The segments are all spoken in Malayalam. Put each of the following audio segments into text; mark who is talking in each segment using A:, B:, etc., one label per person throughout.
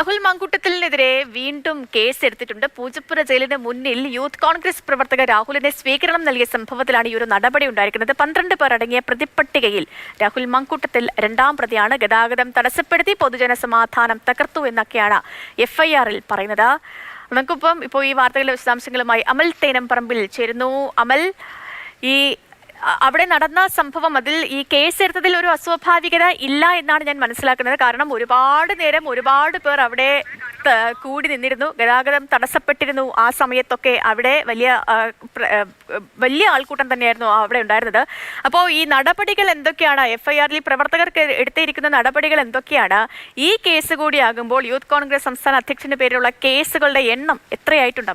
A: രാഹുൽ മാങ്കൂട്ടത്തിനെതിരെ വീണ്ടും കേസ് എടുത്തിട്ടുണ്ട് പൂജപ്പുര ജയിലിന് മുന്നിൽ യൂത്ത് കോൺഗ്രസ് പ്രവർത്തകർ രാഹുലിനെ സ്വീകരണം നൽകിയ സംഭവത്തിലാണ് ഈ ഒരു നടപടി ഉണ്ടായിരിക്കുന്നത്. പന്ത്രണ്ട് പേർ അടങ്ങിയ പ്രതിപ്പട്ടികയിൽ രാഹുൽ മാങ്കൂട്ടത്തിൽ രണ്ടാം പ്രതിയാണ്. ഗതാഗതം തടസ്സപ്പെടുത്തി പൊതുജന സമാധാനം തകർത്തു എന്നൊക്കെയാണ് എഫ്ഐആറിൽ പറയുന്നത്. നമുക്കിപ്പം ഇപ്പോൾ ഈ വാർത്തകളുടെ വിശദാംശങ്ങളുമായി അമൽ തേനംപറമ്പിൽ ചേരുന്നു. അമൽ ഈ അവിടെ നടന്ന സംഭവം അതിൽ ഈ കേസ് എടുത്തതിൽ ഒരു അസ്വാഭാവികത ഇല്ല എന്നാണ് ഞാൻ മനസ്സിലാക്കുന്നത്. കാരണം ഒരുപാട് നേരം ഒരുപാട് പേർ അവിടെ കൂടി നിന്നിരുന്നു. ഗതാഗതം തടസ്സപ്പെട്ടിരുന്നു ആ സമയത്തൊക്കെ അവിടെ വലിയ വലിയ ആൾക്കൂട്ടം തന്നെയായിരുന്നു അവിടെ ഉണ്ടായിരുന്നത്. അപ്പോൾ ഈ നടപടികൾ എന്തൊക്കെയാണ്? എഫ്ഐആറിൽ പ്രവർത്തകർക്ക് എടുത്തിരിക്കുന്ന നടപടികൾ എന്തൊക്കെയാണ്? ഈ കേസ് കൂടിയാകുമ്പോൾ യൂത്ത് കോൺഗ്രസ് സംസ്ഥാന അധ്യക്ഷന്റെ പേരിലുള്ള കേസുകളുടെ എണ്ണം എത്രയായിട്ടുണ്ട്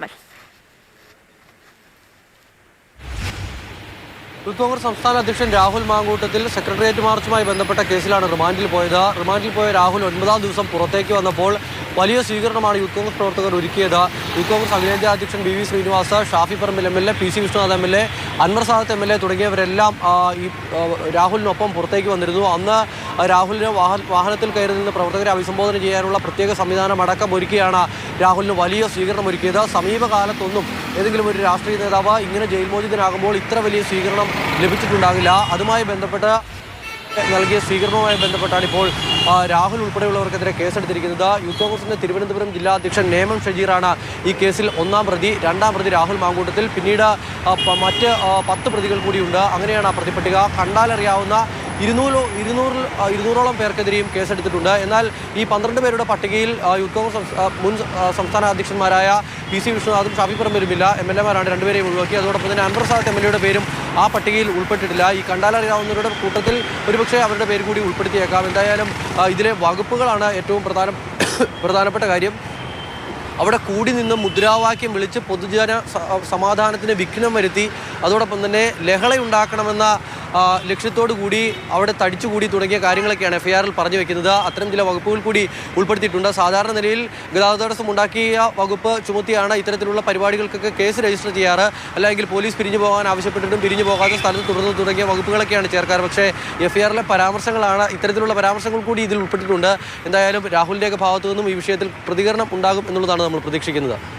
B: യൂത്ത് കോൺഗ്രസ് സംസ്ഥാന അധ്യക്ഷൻ രാഹുൽ മാങ്കൂട്ടത്തിൽ സെക്രട്ടേറിയറ്റ് മാർച്ചുമായി ബന്ധപ്പെട്ട കേസിലാണ് റിമാൻഡിൽ പോയത്. റിമാൻഡിൽ പോയ രാഹുൽ ഒൻപതാം ദിവസം പുറത്തേക്ക് വന്നപ്പോൾ വലിയ സ്വീകരണമാണ് യൂത്ത് കോൺഗ്രസ് പ്രവർത്തകർ ഒരുക്കിയത്. യൂത്ത് കോൺഗ്രസ് അഖിലേന്ത്യാ അധ്യക്ഷൻ B V Srinivas Shafi Parambil M L A P C Vishnunath M L A Anwar Sadath M L A തുടങ്ങിയവരെല്ലാം ഈ രാഹുലിനൊപ്പം പുറത്തേക്ക് വന്നിരുന്നു. അന്ന് രാഹുലിന് വാഹന വാഹനത്തിൽ കയറി നിന്ന് പ്രവർത്തകരെ അഭിസംബോധന ചെയ്യാനുള്ള പ്രത്യേക സംവിധാനം അടക്കം ഒരുക്കിയാണ് രാഹുലിന് വലിയ സ്വീകരണം ഒരുക്കിയത്. സമീപകാലത്തൊന്നും ഏതെങ്കിലും ഒരു രാഷ്ട്രീയ നേതാവ് ഇങ്ങനെ ജയിൽ മോചിതനാകുമ്പോൾ ഇത്ര വലിയ സ്വീകരണം ലഭിച്ചിട്ടുണ്ടാകില്ല. അതുമായി ബന്ധപ്പെട്ട് നൽകിയ സ്വീകരണവുമായി ബന്ധപ്പെട്ടാണ് ഇപ്പോൾ രാഹുൽ ഉൾപ്പെടെയുള്ളവർക്കെതിരെ കേസെടുത്തിരിക്കുന്നത്. യൂത്ത് കോൺഗ്രസിന്റെ തിരുവനന്തപുരം ജില്ലാ അധ്യക്ഷൻ നേമം ഷജീറാണ് ഈ കേസിൽ ഒന്നാം പ്രതി രണ്ടാം പ്രതി രാഹുൽ മാങ്കൂട്ടത്തിൽ. പിന്നീട് മറ്റ് പത്ത് പ്രതികൾ കൂടിയുണ്ട്. അങ്ങനെയാണ് ആ പ്രതിപട്ടിക. കണ്ടാലറിയാവുന്ന ഇരുന്നൂറ് ഇരുന്നൂറിൽ ഇരുന്നൂറോളം പേർക്കെതിരെയും കേസെടുത്തിട്ടുണ്ട്. എന്നാൽ ഈ പന്ത്രണ്ട് പേരുടെ പട്ടികയിൽ യൂത്ത് കോൺഗ്രസ് മുൻ സംസ്ഥാന അധ്യക്ഷന്മാരായ പി സി വിഷ്ണുനാഥും ഷാഫി പറമ്പരുമില്ല എം എൽ എമാരാണ് രണ്ടുപേരെയും ഒഴിവാക്കി. അതോടൊപ്പം തന്നെ അൻവർ സാദത്ത് എം എൽ എയുടെ പേരും ആ പട്ടികയിൽ ഉൾപ്പെട്ടിട്ടില്ല. ഈ കണ്ടാലറിയാവുന്നവരുടെ കൂട്ടത്തിൽ ഒരുപക്ഷെ അവരുടെ പേര് കൂടി ഉൾപ്പെടുത്തിയേക്കാം. എന്തായാലും ഇതിലെ വകുപ്പുകളാണ് ഏറ്റവും പ്രധാന പ്രധാനപ്പെട്ട കാര്യം. അവിടെ കൂടി നിന്ന് മുദ്രാവാക്യം വിളിച്ച് പൊതുജന സമാധാനത്തിന് വിഘ്നം വരുത്തി അതോടൊപ്പം തന്നെ ലഹളയുണ്ടാക്കണമെന്ന ലക്ഷ്യത്തോടു കൂടി അവിടെ തടിച്ചുകൂടി തുടങ്ങിയ കാര്യങ്ങളൊക്കെയാണ് എഫ് ഐ പറഞ്ഞു വെക്കുന്നത്. അത്തരം ചില വകുപ്പുകൾ കൂടി ഉൾപ്പെടുത്തിയിട്ടുണ്ട്. സാധാരണ നിലയിൽ ഗതാഗത തടസ്സം ഉണ്ടാക്കിയ വകുപ്പ് ചുമത്തിയാണ് ഇത്തരത്തിലുള്ള പരിപാടികൾക്കൊക്കെ കേസ് രജിസ്റ്റർ ചെയ്യാറ്. അല്ലെങ്കിൽ പോലീസ് പിരിഞ്ഞു പോകാൻ ആവശ്യപ്പെട്ടിട്ടും പിരിഞ്ഞു പോകാത്ത സ്ഥലത്ത് തുടർന്ന് തുടങ്ങിയ വകുപ്പുകളൊക്കെയാണ് ചേർക്കാറ്. പക്ഷേ എഫ് പരാമർശങ്ങളാണ് ഇത്തരത്തിലുള്ള പരാമർശങ്ങൾ കൂടി ഇതിൽ ഉൾപ്പെട്ടിട്ടുണ്ട്. എന്തായാലും രാഹുലിന്റെയൊക്കെ ഭാഗത്തു നിന്നും ഈ വിഷയത്തിൽ പ്രതികരണം ഉണ്ടാകും എന്നുള്ളതാണ് നമ്മൾ പ്രതീക്ഷിക്കുന്നത്.